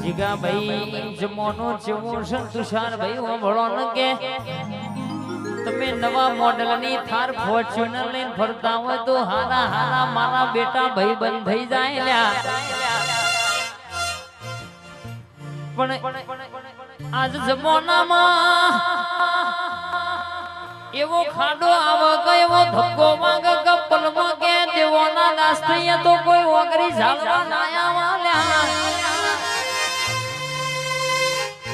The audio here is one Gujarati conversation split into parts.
જીગા ભાઈ જમોનો જેવો ભાઈ ઓભળો ન તમે નવા મોડલની થાર ફોર્ચ્યુનર લઈને ફરતા હોય તો હારા હારા મારા બેટા ભાઈ બંધ થઈ જાય લ્યા. પણ આજ જમાનામાં એવો ખાડો આવે કે એવો ધક્કો માંગ કે પલમાં કે દેવોના દાસ થઈએ તો કોઈ ઓગરી ઝાલવા ના આવા લ્યા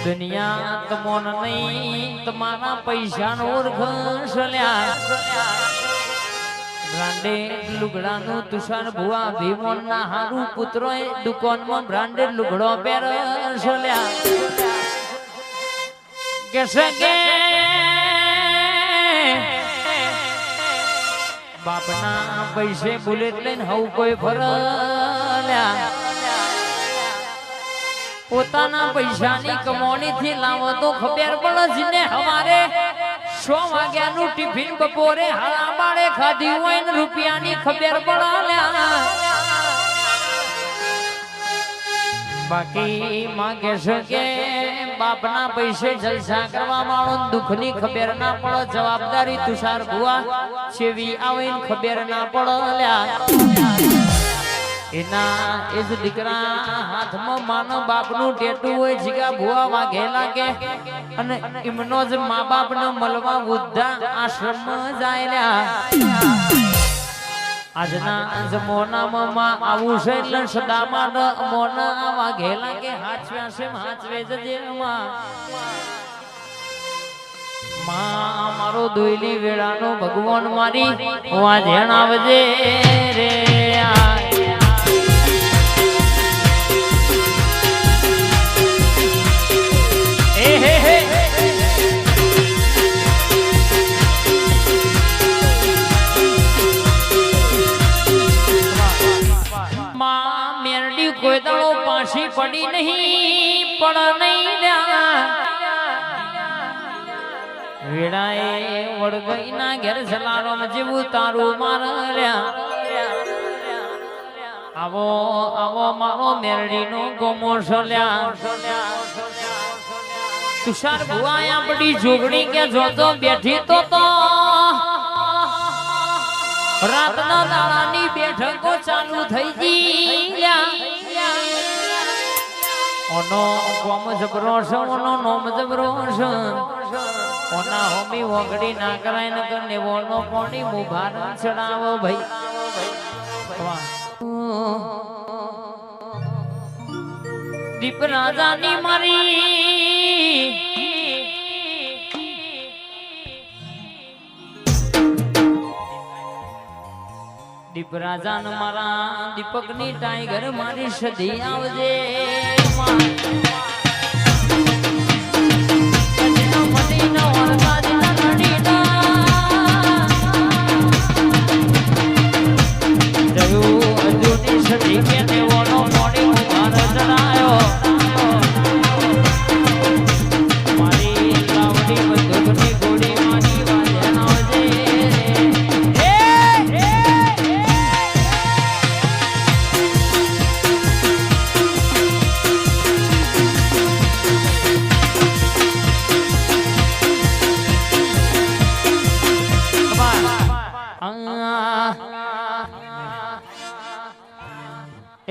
દુનિયા તમોન નહીં, તમારા પૈસાનો ઓળખશ લ્યા બ્રાન્ડેડ લુગડાનું તુષાર ભુવા ભીમોન ના હારું પુત્રો એ દુકાનમાં બ્રાન્ડેડ લુગડો પહેરશ લ્યા કેસે બાપના પૈસે બુલેટ લઈને હવ કોઈ ફરલ્યા પોતાના પૈસાની કમોણી થી લાવો તો ખબર પડે જ ને હવારે સો વાગ્યાનું ટિફિન બપોરે હાડા ખાધી હોય ને રૂપિયાની ખબર પડે. બાકી માગે છે કે બાપના પૈસે જલસા કરવા વાળો દુઃખની ખબર ના પડે, જવાબદારી તુષાર ભુવા છેવી આવીને ખબર ના પડે લ્યા એના એ દીકરા હાથમાં માનો બાપનું ટેટું હોય, જીગા ભુવા વાઘેલા કે, અને એમનો જ મા બાપને મળવા બુદ્ધા આશ્રમ જાય આજના જમોનામાં આવું છે, એટલે સદામાં મોના વાઘે કે હાચવ્યા છે હાચવે જજે માં, મારો દોઈલી વેળાનો ભગવાન મારી વાજણ આવજે રે. પડી નહીં, પણ નહીં વેડાએ વડગઈ ના ઘેર સલારો જેવું તારું માર્યા આવો આવો મારો મેરડી નો ગોમો સલ્યા તુષાર ભુવા આપડી જોગણી કે જોતો બેઠી તો તો. રાતના દાડાની બેઠકો ચાલુ થઈ ગઈ ઓનો કોમ જબરો છે ઓનો હોમી વગડી ના કરાય ન ચડાવો ભાઈ. દીપ રાજાની મારી. દીપ રાજાન મારા દીપકની ટાઈગર મારી સધી આવજે. wine.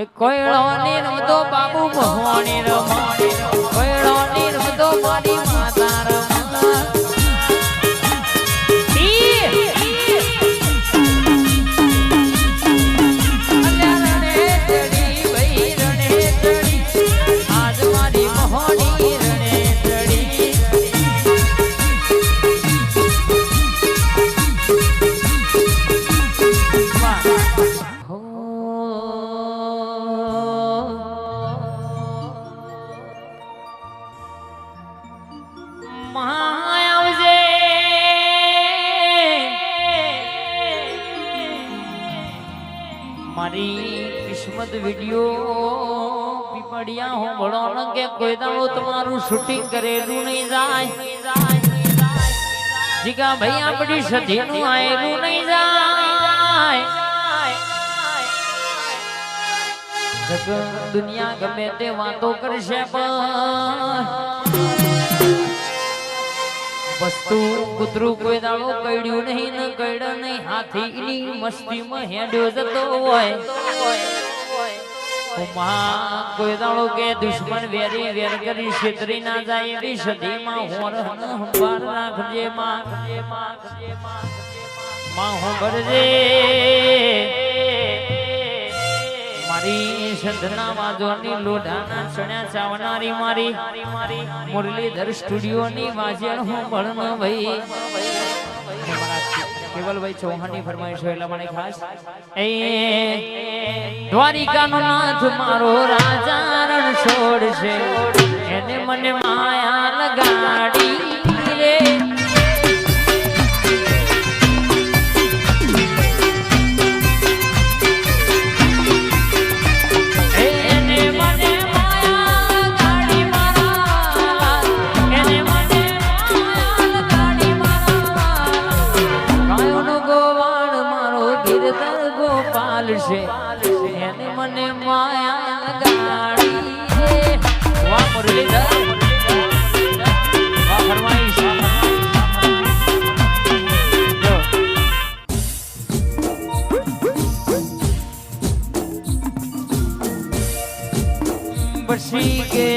કોયડો ની રમતો બાબુ મોહણી રમણી કોયડો મારી કિસ્મત વીડિયો પીપડિયા હું ભણો ન કે કોઈ દાડો તમારું શૂટિંગ કરેલું નહીં જાય. જીગા ભાઈ આપણી સધીનું આયેલું નહીં જાય. દુનિયા ગમે તે વાતો કરશે પણ. વસ્તુ કૂતરું કોઈ દાડો કઈડ્યું નહીં, ન કઈડ નહીં, હાથી ની મસ્તીમાં હેડ્યો જતો હોય. કોઈ દાડો કે દુશ્મન વેરી વેર કરી છેતરી ના જાય, એવી સદીમાં હોર હંભાર રાખજે માં. માં હું ભરજે મારી સંધના ની વાજણ હું ખાસ. એ દ્વારિકાનો નાથ મારો રાજા રણ છોડશે. એને મને માયા લગાડી. ગિરધર ગોપાલ છે એને મને માયા લગાડી. વાહ મુરલીધર વાહ, ફરમાઈશ. બસી કે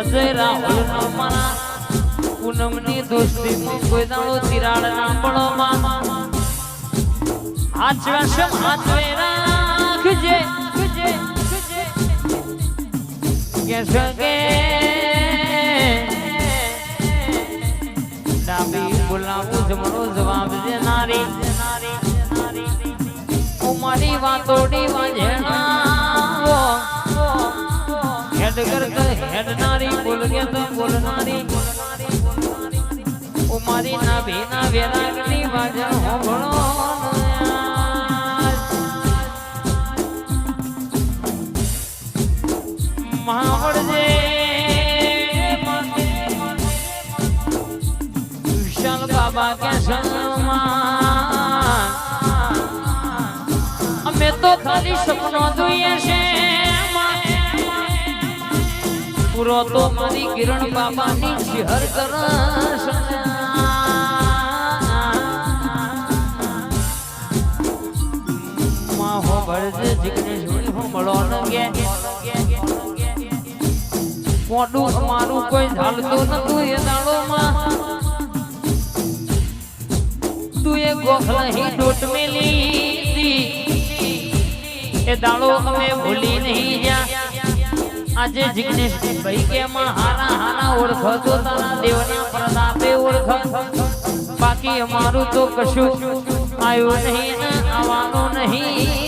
અજય રાહુલ નો મારા પૂનમની દોસ્તી કોઈ દાડો તિરાડ ના પડો માં સમ હાચવે રાખજે. કે સગે. ડાબી બોલાવું જમણો જવાબ દેનારી. મારી વાતોડી વાજણા મારી ના ભીના વેરાગની વાજણ હોભળો મહાવળજે વિશાલ બાબા કે સન્માન અમે તો ખાલી સપનો જોઈએ છે પૂરો તો મારી કિરણ બાબાની શિહર કરસ ભરજે જીગને જોડી હો મળો ન ગે મોટું મારું કોઈ ઝાલતું નતું એ દાડોમાં તું એ ગોખલહી ડોટ મેલી એ દાડો અમે ભૂલી નહીં ગયા. આજે જિગ્નેશ ભાઈ કે માં હારા હારા ઓળખો તો તારા દેવના પ્રતાપે ઓળખ. બાકી અમારું તો કશું આવ્યું નહીં આવવાનું નહીં.